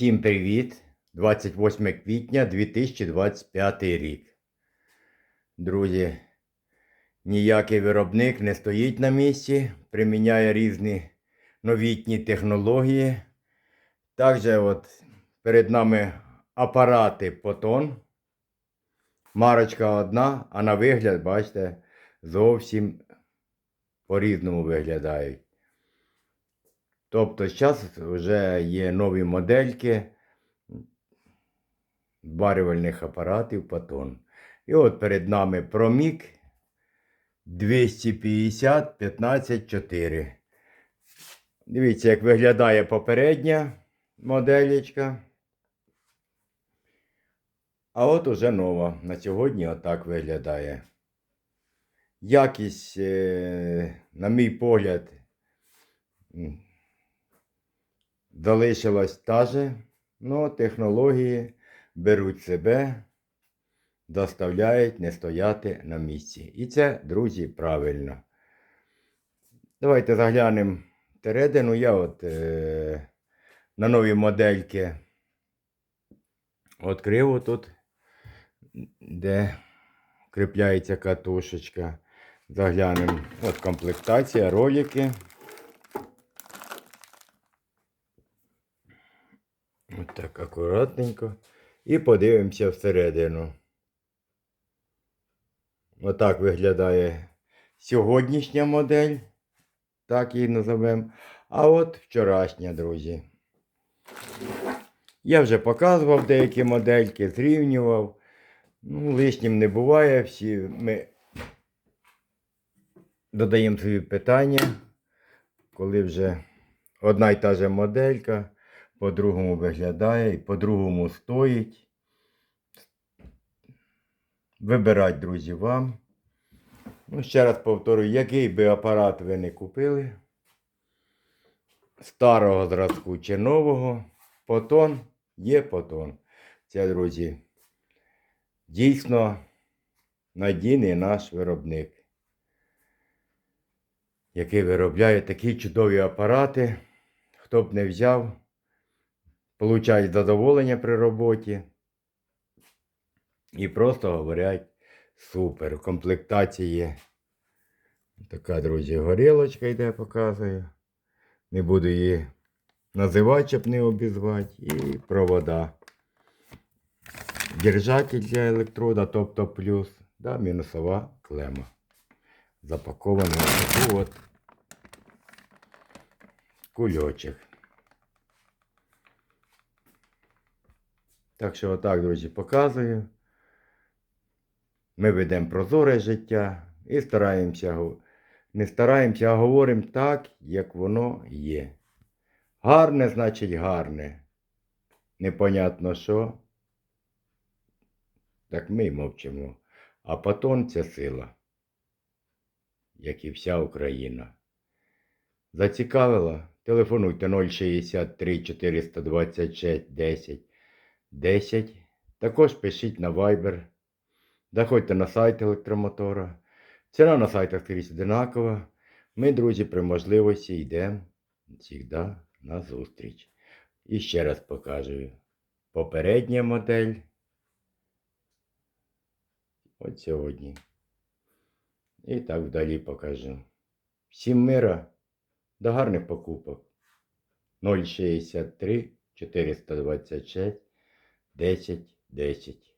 Всім привіт! 28 квітня 2025 рік. Друзі, ніякий виробник не стоїть на місці, приміняє різні новітні технології. Також от перед нами апарати Потон. Марочка одна, а на вигляд, бачите, зовсім по-різному виглядають. Тобто зараз вже є нові модельки зварювальних апаратів Патон. І от перед нами Промік 250 154. Дивіться, як виглядає попередня моделечка. А от уже нова. На сьогодні отак виглядає. Якість, е, на мій погляд, залишилась та же, але технології беруть себе, доставляють не стояти на місці. І це, друзі, правильно. Давайте заглянемо всередину. Я от е, на нові модельки відкрив отут, де кріпляється катушечка. Заглянемо. От комплектація, ролики. Так акуратненько. І подивимося всередину. Отак виглядає сьогоднішня модель. Так її називемо. А от вчорашня, друзі. Я вже показував деякі модельки, зрівнював. Ну, лишнім не буває. Всі ми додаємо свої питання, коли вже одна й та же моделька по-другому виглядає і по-другому стоїть. Вибирать, друзі, вам. Ну, ще раз повторюю, який би апарат ви не купили. Старого зразку чи нового. Потон є потон. Це, друзі, дійсно надійний наш виробник, який виробляє такі чудові апарати. Хто б не взяв, получають задоволення при роботі. І просто говорять супер. В комплектації така, друзі, горілочка йде, показую. Не буду її називати, щоб не обізвати. І провода. Держатель для електрода, тобто плюс, да, мінусова клема. Запакована в от кульочок. Так що отак, друзі, показую. Ми ведемо прозоре життя і стараємося, не стараємося, а говоримо так, як воно є. Гарне, значить гарне. Непонятно що. Так ми мовчимо. А Патон це сила, як і вся Україна. Зацікавила? Телефонуйте 063 426 10 10. Також пишіть на Viber. Заходьте на сайт електромотора. Ціна на сайтах скрізь одинакова. Ми, друзі, при можливості йдемо завжди на зустріч. І ще раз покажу. Попередня модель. От сьогодні. І так вдалі покажу. Всім мира, до гарних покупок. 063 426 10 10.